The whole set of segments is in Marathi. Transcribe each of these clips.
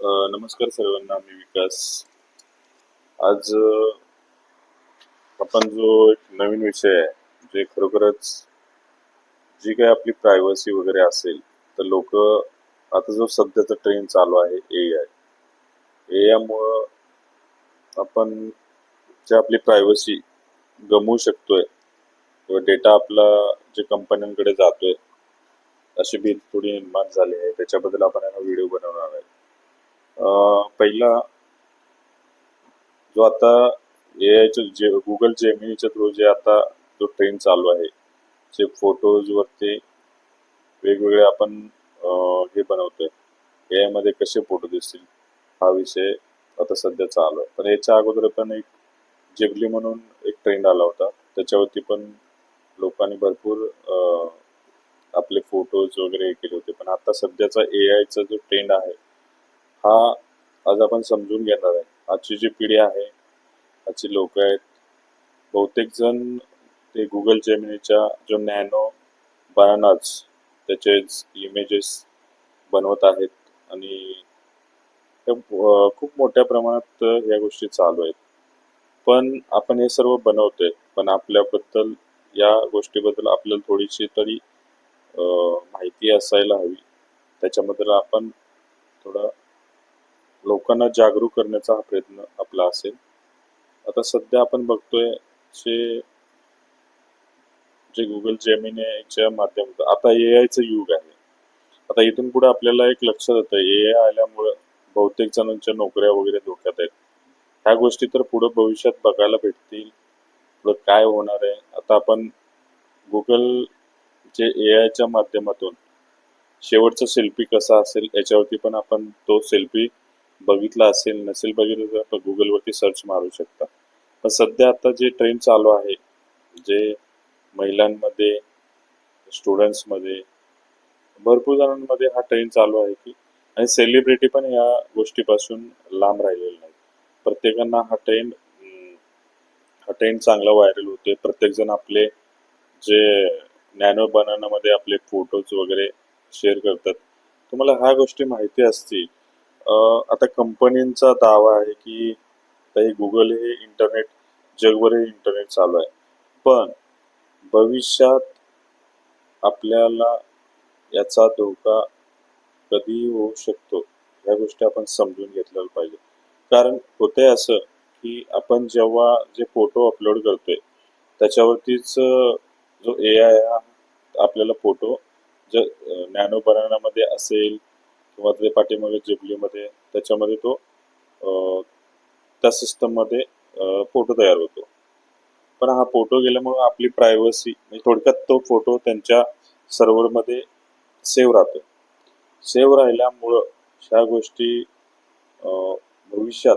नमस्कार सर्वांना मी विकास. आज आपण जो एक नवीन विषय आहे जे खरोखरच जी काही आपली प्रायव्हसी वगैरे असेल तर लोक आता जो सध्याचा ट्रेंड चालू आहे ए आय ए आयमुळं आपण जे आपली प्रायव्हसी गमवू शकतोय किंवा डेटा आपला जे कंपन्यांकडे जातोय अशी भीत थोडी निर्माण झाली आहे. त्याच्याबद्दल आपण यांना व्हिडिओ बनवणार आहे. पहिला जो आता ए आयच्या जे गुगल जेमिनीच्या थ्रू जे आता जो ट्रेंड चालू आहे जे फोटोजवरती वेगवेगळे आपण हे बनवतोय ए आयमध्ये कसे फोटो दिसतील हा विषय आता सध्या चालू आहे. पण याच्या अगोदर पण एक जिबली म्हणून एक ट्रेंड आला होता. त्याच्यावरती पण लोकांनी भरपूर आपले फोटोज वगैरे हे केले होते. पण आता सध्याचा ए आयचा जो ट्रेंड आहे हा आज आपण समजून घेणार आहे. आजची जी पिढी आहे आजची लोक आहेत बहुतेक जण ते गुगल जेमिनीच्या जो नॅनो बनानाच त्याचे इमेजेस बनवत आहेत आणि खूप मोठ्या प्रमाणात या गोष्टी चालू आहेत. पण आपण हे सर्व बनवतोय पण आपल्याबद्दल या गोष्टीबद्दल आपल्याला थोडीशी तरी माहिती असायला हवी. त्याच्याबद्दल आपण थोडा लोकांना जागरूक करण्याचा हा प्रयत्न आपला असेल. आता सध्या आपण बघतोय जे जे गुगल जेमिनीच्या माध्यमातून आता ए आयचं युग आहे. आता इथून पुढे आपल्याला एक लक्षात येतं ए आय आल्यामुळं बहुतेक जणांच्या नोकऱ्या वगैरे धोक्यात आहेत. ह्या गोष्टी तर पुढे भविष्यात बघायला भेटतील. पुढं काय होणार आहे? आता आपण गुगल जे ए आयच्या माध्यमातून शेवटचा सेल्फी कसा असेल याच्यावरती पण आपण तो सेल्फी बघितला असेल नसेल बघितलं तर आपण गुगलवरती सर्च मारू शकता. पण सध्या आता जे ट्रेंड चालू आहे जे महिलांमध्ये स्टुडंट्समध्ये भरपूर जणांमध्ये हा ट्रेंड चालू आहे की आणि सेलिब्रिटी पण या गोष्टीपासून लांब राहिलेले नाही प्रत्येकांना हा ट्रेंड हा ट्रेंड चांगला व्हायरल होतोय. प्रत्येकजण आपले जे नॅनो बनानामध्ये आपले फोटोज वगैरे शेअर करतात. तुम्हाला ह्या गोष्टी माहिती असतील आता कंपनींचा दावा आहे की हे गुगल हे इंटरनेट जगभर हे इंटरनेट चालू आहे. पण भविष्यात आपल्याला याचा धोका कधी होऊ शकतो. या गोष्टी आपण समजून घेतल्या पाहिजे कारण होते असं की आपण जेव्हा जे फोटो अपलोड करतोय त्याच्यावरतीच जो ए आय आपल्याला फोटो जर नॅनो बनानामध्ये असेल किंवा ते पाठीमागे जिबलीमध्ये त्याच्यामध्ये तो त्या सिस्टममध्ये फोटो तयार होतो. पण हा फोटो गेल्यामुळे आपली प्रायव्हसी म्हणजे थोडक्यात तो फोटो त्यांच्या सर्व्हरमध्ये सेव्ह राहतो. सेव्ह राहिल्यामुळं ह्या गोष्टी भविष्यात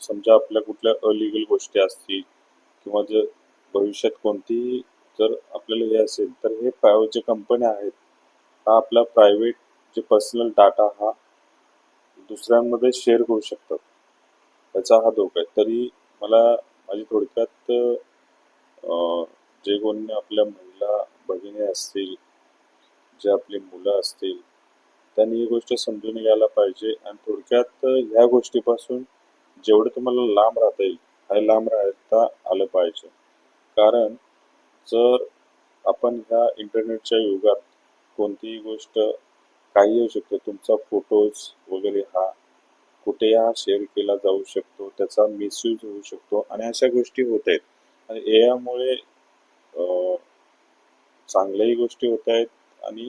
समजा आपल्या कुठल्या अलिगल गोष्टी असतील किंवा जर भविष्यात कोणतीही जर आपल्याला हे असेल तर हे प्रायव्हेट जे कंपन्या आहेत हा आपला प्रायव्हेट जे पर्सनल डाटा हा दुसऱ्यांमध्ये शेअर करू शकतात त्याचा हा धोका आहे. तरी मला माझी थोडक्यात जे कोणी आपल्या महिला भगिनी असतील जे आपली मुलं असतील त्यांनी ही गोष्ट समजून घ्यायला पाहिजे. आणि थोडक्यात ह्या गोष्टीपासून जेवढं तुम्हाला लांब राहता येईल हे लांब राहता आलं पाहिजे. कारण जर आपण ह्या इंटरनेटच्या युगात कोणतीही गोष्ट काही येऊ शकतो. तुमचा फोटोज वगैरे हा कुठे हा शेअर केला जाऊ शकतो त्याचा मिसयूज होऊ शकतो आणि अशा गोष्टी होत आहेत. आणि ए यामुळे चांगल्याही गोष्टी होत आहेत आणि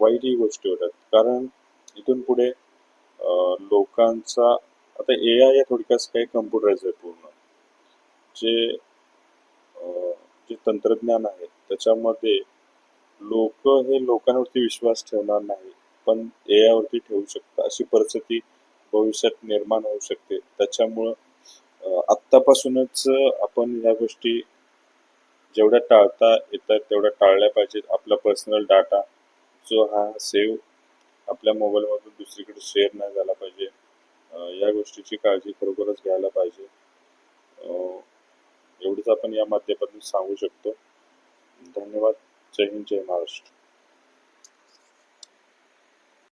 वाईटही गोष्टी होत आहेत. कारण इथून पुढे लोकांचा आता ए आय या थोडक्यात काही कम्प्युटराइज आहे पूर्ण. जे जे तंत्रज्ञान आहे त्याच्यामध्ये लोक हे लोकांवरती विश्वास ठेवणार नाही. पण ए ठेवू शकतात अशी परिस्थिती भविष्यात निर्माण होऊ शकते. त्याच्यामुळं आत्तापासूनच आपण ह्या गोष्टी जेवढ्या टाळता येतात तेवढ्या टाळल्या पाहिजेत. आपला पर्सनल डाटा जो हा सेव्ह आपल्या मोबाईलमधून दुसरीकडे शेअर नाही झाला पाहिजे. या गोष्टीची काळजी खरोखरच घ्यायला पाहिजे. एवढंच आपण या माध्यमातून सांगू शकतो. धन्यवाद. जय हिंद जय महाराष्ट्र